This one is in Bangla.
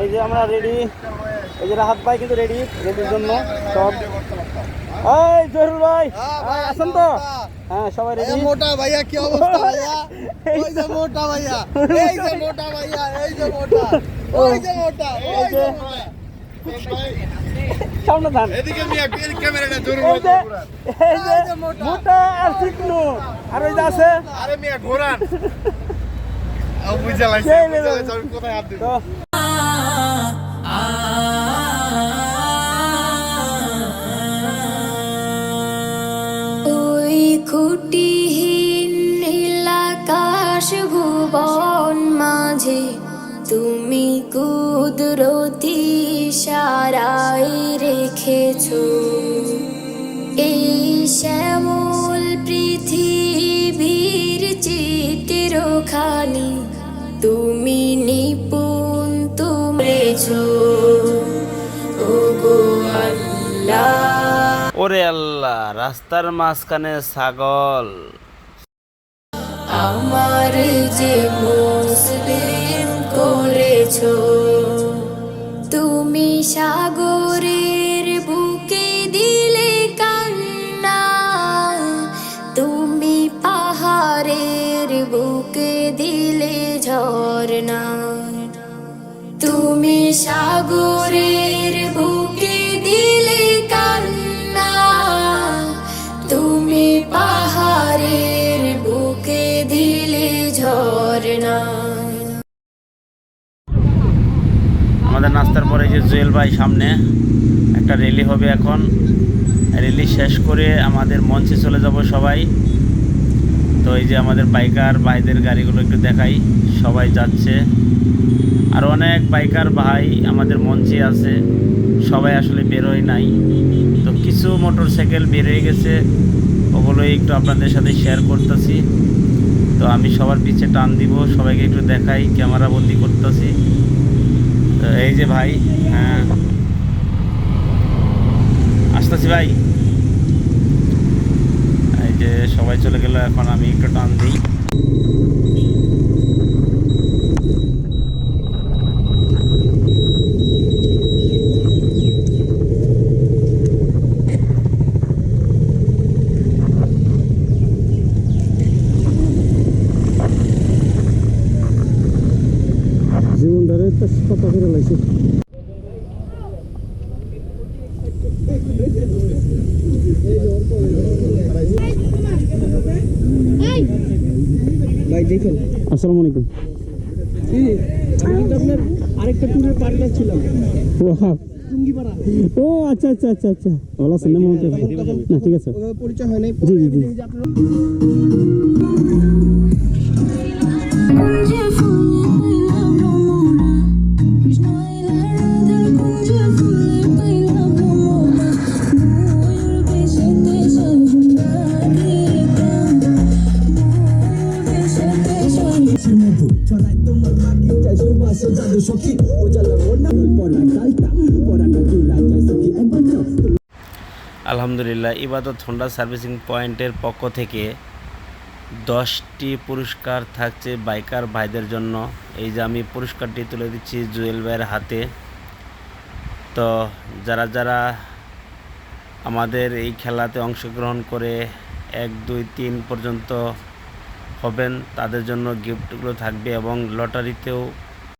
এই যে আমরা রেডি এই যে রাহাত ভাই কিন্তু রেডি রেডির জন্য সব। এই জহুরুল ভাই এই, আছেন তো। হ্যাঁ সবাই রেডি মোটা ভাইয়া কি অবস্থা ভাইয়া? ওই যে মোটা ভাইয়া এই যে মোটা ভাইয়া এই যে মোটা ওই যে মোটা ওই যে সামনে ধান এদিকে মিয়া ক্যামেরাটা জোরে এই যে এই যে মোটা। আর চিকনু আর ওই যে আছে আরে মিয়া ঘোরান। আও বুঝা কোথায় হাত দিব নীলাকাশ ভুবন মাঝে তুমি কুদরতি সারাই রেখেছ এই শ্যামল পৃথিবীর চিত্রখানি তুমি নিপুণ ওরে আল্লাহ রাস্তার মাঝখানে ছাগল। আমার যে মুসলিম করেছ তুমি সাগরের বুকে দিলে কান্না তুমি পাহাড়ের বুকে দিলে ঝর্ণা। তুমি সাগরের বুকে দিলে কান্না, তুমি পাহাড়ের বুকে দিলে ঝর্ণা। আমাদের নাস্তার পরে যে জুয়েল ভাই সামনে, একটা র্যালি হবে এখন। র্যালি শেষ করে আমাদের মঞ্চে চলে যাব সবাই। তো এই যে আমাদের বাইকার ভাইদের গাড়িগুলো একটু দেখাই, সবাই যাচ্ছে। আর অনেক বাইকার ভাই আমাদের মঞ্চে আছে। সবাই আসলে বেরোয় নাই। তো কিছু মোটর সাইকেল বেরোয় গেছে। ওগুলোই একটু আপনাদের সাথে শেয়ার করতেছি। তো আমি সবার পিছে টান দিব, সবাইকে একটু দেখাই ক্যামেরা বন্দি করতেছি। তো এই যে ভাই হ্যাঁ। আসতেছি ভাই। এই যে সবাই চলে গেল, এখন আমি একটু টান দিই। জীবনটারে কথা করে লাগছে ভাই দেখেন। আসসালামু আলাইকুম। আপনার আরেকটা ট্যুরের পার্টনার ছিলাম। ও আচ্ছা আচ্ছা আচ্ছা আচ্ছা। ভালো আছেন না ঠিক আছে। পরিচয় হয় নাই। জি, জি, জি। আলহামদুলিল্লাহ, ইবাদত হোন্ডা সার্ভিসিং পয়েন্টের পক্ষ থেকে দশটি পুরস্কার থাকছে বাইকার ভাইদের জন্য। এই যে আমি পুরস্কারটি তুলে দিচ্ছি জুয়েল ভাইয়ের হাতে। তো যারা যারা আমাদের এই খেলাতে অংশগ্রহণ করে এক, দুই, তিন পর্যন্ত হবেন, তাদের জন্য গিফটগুলো থাকবে এবং লটারিতেও